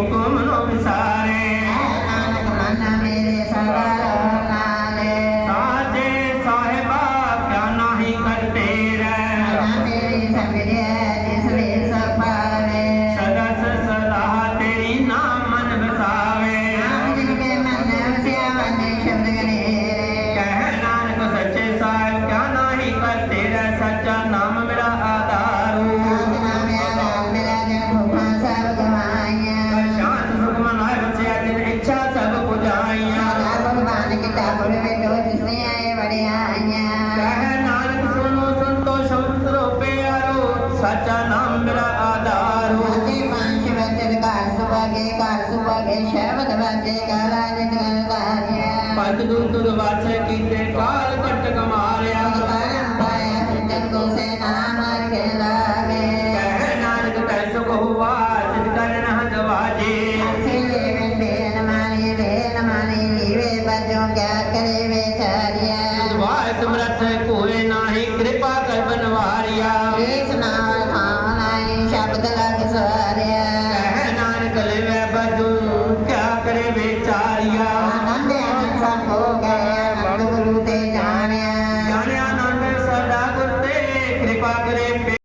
Oh, સાચા નામ મેરા આધાર હોતી પાંચ વચન કાર સુભાગે કાર સુભાગે શબ્દ વાચે કાલા જગત વાચે પાંચ દૂર દૂર વાચે કીતે ਕਿਆ ਕਰੇ ਵਿਚਾਰਿਆ ਵਾਹ ਸਮਰੱਥ ਕੋਏ ਨਾਹੀ ਕਿਰਪਾ ਕਰ ਬਨਵਾਰਿਆ। ਇਸ ਨਾਲ ਖਾਣਾਈ ਸ਼ਬਦ ਲਗ ਸਵਾਰਿਆ ਕਹਿ ਨਾਨਕ ਲੈ ਬਦੂ ਕਿਆ ਕਰੇ ਵਿਚਾਰਿਆ ਆਨੰਦ ਆਨੰਦ ਸਭ ਹੋ ਗਿਆ ਮਨ ਗੁਰੂ ਤੇ ਜਾਣਿਆ। ਜਾਣਿਆ ਨਾਨਕ ਸਦਾ ਗੁਰ ਤੇ ਕਿਰਪਾ ਕਰੇ